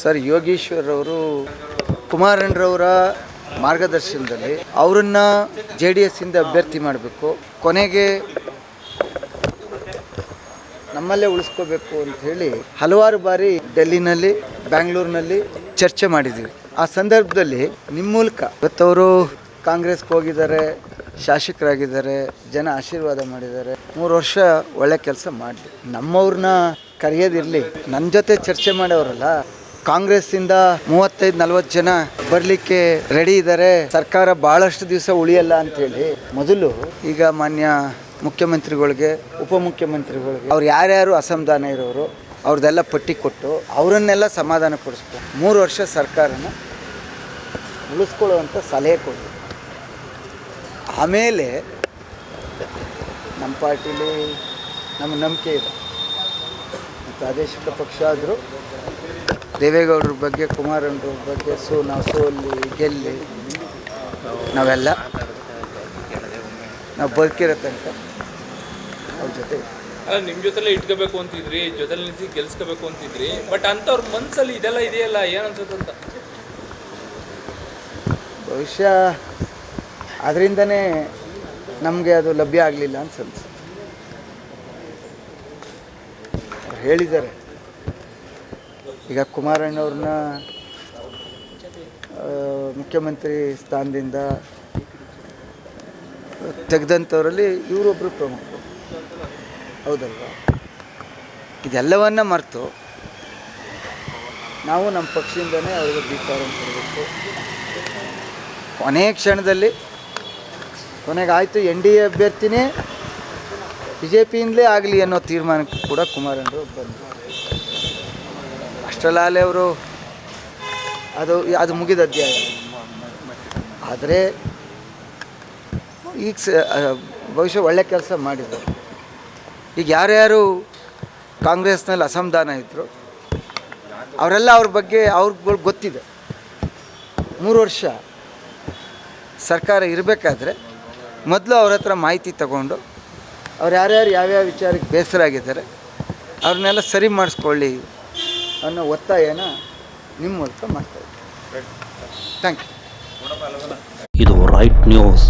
Sir Yogeshwar ಅವರು ಕುಮಾರಣ್ಣರವರ ಮಾರ್ಗದರ್ಶನದಲ್ಲಿ ಅವರನ್ನ ಜೆ ಡಿ ಎಸ್ ಇಂದ ಅಭ್ಯರ್ಥಿ ಮಾಡಬೇಕು. ಕೊನೆಗೆ ನಮ್ಮಲ್ಲೇ ಉಳಿಸ್ಕೋಬೇಕು ಅಂತ ಹೇಳಿ ಹಲವಾರು ಬಾರಿ ಡೆಲ್ಲಿನಲ್ಲಿ, ಬ್ಯಾಂಗ್ಳೂರಿನಲ್ಲಿ ಚರ್ಚೆ ಮಾಡಿದ್ವಿ. ಆ ಸಂದರ್ಭದಲ್ಲಿ ನಿಮ್ಮ ಮೂಲಕ ಇವತ್ತವರು ಕಾಂಗ್ರೆಸ್ಗೆ ಹೋಗಿದ್ದಾರೆ, ಶಾಸಕರಾಗಿದ್ದಾರೆ, ಜನ ಆಶೀರ್ವಾದ ಮಾಡಿದ್ದಾರೆ. ಮೂರು ವರ್ಷ ಒಳ್ಳೆ ಕೆಲಸ ಮಾಡಲಿ. ನಮ್ಮವ್ರನ್ನ ಕರೆಯೋದಿರಲಿ. ನನ್ನ ಜೊತೆ ಚರ್ಚೆ ಮಾಡೋರಲ್ಲ. ಕಾಂಗ್ರೆಸ್ಸಿಂದ ಮೂವತ್ತೈದು, ನಲ್ವತ್ತು ಜನ ಬರಲಿಕ್ಕೆ ರೆಡಿ ಇದ್ದಾರೆ ಸರ್ಕಾರ ಭಾಳಷ್ಟು ದಿವಸ ಉಳಿಯಲ್ಲ ಅಂತೇಳಿ. ಮೊದಲು ಈಗ ಮಾನ್ಯ ಮುಖ್ಯಮಂತ್ರಿಗಳಿಗೆ, ಉಪಮುಖ್ಯಮಂತ್ರಿಗಳಿಗೆ ಅವ್ರು ಯಾರ್ಯಾರು ಅಸಮಾಧಾನ ಇರೋರು, ಅವ್ರದ್ದೆಲ್ಲ ಪಟ್ಟಿ ಕೊಟ್ಟು ಅವರನ್ನೆಲ್ಲ ಸಮಾಧಾನ ಪಡಿಸ್ಬೇಕು. ಮೂರು ವರ್ಷ ಸರ್ಕಾರನ ಉಳಿಸ್ಕೊಳ್ಳುವಂಥ ಸಲಹೆ ಕೊಡಿ ಆಮೇಲೆ ನಮ್ಮ ಪಾರ್ಟಿಲಿ ನಮ್ಮ ನಂಬಿಕೆ ಇದೆ. ಪ್ರಾದೇಶಿಕ ಪಕ್ಷ ಆದರೂ ದೇವೇಗೌಡರ ಬಗ್ಗೆ ಕುಮಾರಣ್ಣವ್ರ ಬಗ್ಗೆ ಸೋ ನಾವು ಸೋಲ್ಲಿ ಗೆಲ್ಲಿ ನಾವೆಲ್ಲ ನಾವು ಬದುಕಿರೋ ತನಕ ಅವ್ರ ಜೊತೆ. ಅಲ್ಲ ನಿಮ್ಮ ಜೊತೆಲೆ ಇಟ್ಕೋಬೇಕು ಅಂತಿದ್ರಿ ಜೊತೆಲಿ ನಿಂತು ಗೆಲ್ಸ್ಕೋಬೇಕು ಅಂತಿದ್ರಿ ಬಟ್ ಅಂಥವ್ರ ಮನಸ್ಸಲ್ಲಿ ಇದೆಲ್ಲ ಇದೆಯಲ್ಲ ಏನು ಅನ್ಸುತ್ತೆ ಅಂತ? ಭವಿಷ್ಯ ಅದರಿಂದನೇ ನಮಗೆ ಅದು ಲಭ್ಯ ಆಗಲಿಲ್ಲ ಅಂತ ಅನ್ಸುತ್ತೆ. ಅವ್ರು ಹೇಳಿದ್ದಾರೆ. ಈಗ ಕುಮಾರಣ್ಣವ್ರನ್ನ ಮುಖ್ಯಮಂತ್ರಿ ಸ್ಥಾನದಿಂದ ತೆಗೆದಂಥವರಲ್ಲಿ ಇವರೊಬ್ಬರು ಪ್ರಮುಖರು. ಹೌದಲ್ವಾ? ಇದೆಲ್ಲವನ್ನ ಮರೆತು ನಾವು ನಮ್ಮ ಪಕ್ಷದಿಂದನೇ ಅವ್ರಿಗೆ ಬೀಕಾರ ಕೊಡಬೇಕು. ಕೊನೆಯ ಕ್ಷಣದಲ್ಲಿ ಕೊನೆಗೆ ಆಯಿತು ಎನ್ ಡಿ ಎ ಅಭ್ಯರ್ಥಿನೇ ಬಿ ಜೆ ಪಿಯಿಂದಲೇ ಆಗಲಿ ಅನ್ನೋ ತೀರ್ಮಾನಕ್ಕೆ ಕೂಡ ಕುಮಾರಣ್ಣರು ಬಂದರು. ಅಷ್ಟರಲ್ಲಾಲೆ ಅವರು ಅದು ಅದು ಮುಗಿದ ಅಧ್ಯಾಯ. ಆದರೆ ಈಗ ಸ ಬಹುಶಃ ಒಳ್ಳೆ ಕೆಲಸ ಮಾಡಿದರು ಈಗ ಯಾರ್ಯಾರು ಕಾಂಗ್ರೆಸ್ನಲ್ಲಿ ಅಸಮಾಧಾನ ಇದ್ದರು ಅವರೆಲ್ಲ ಅವ್ರ ಬಗ್ಗೆ ಅವ್ರಿಗೆ ಗೊತ್ತಿದೆ. ಮೂರು ವರ್ಷ ಸರ್ಕಾರ ಇರಬೇಕಾದ್ರೆ ಮೊದಲು ಅವ್ರ ಹತ್ರ ಮಾಹಿತಿ ತಗೊಂಡು ಅವ್ರು ಯಾರ್ಯಾರು ಯಾವ್ಯಾವ ವಿಚಾರಕ್ಕೆ ಬೇಸರ ಆಗಿದ್ದಾರೆ ಅವ್ರನ್ನೆಲ್ಲ ಸರಿ ಮಾಡಿಸ್ಕೊಳ್ಳಿ ಅನ್ನೋ ಒತ್ತಾಯನ ನಿಮ್ಮ ಮೂಲಕ ಮಾಡ್ತಾ ಇದ್ದೀನಿ. ಥ್ಯಾಂಕ್ ಯು ಇದು ರೈಟ್ ನ್ಯೂಸ್.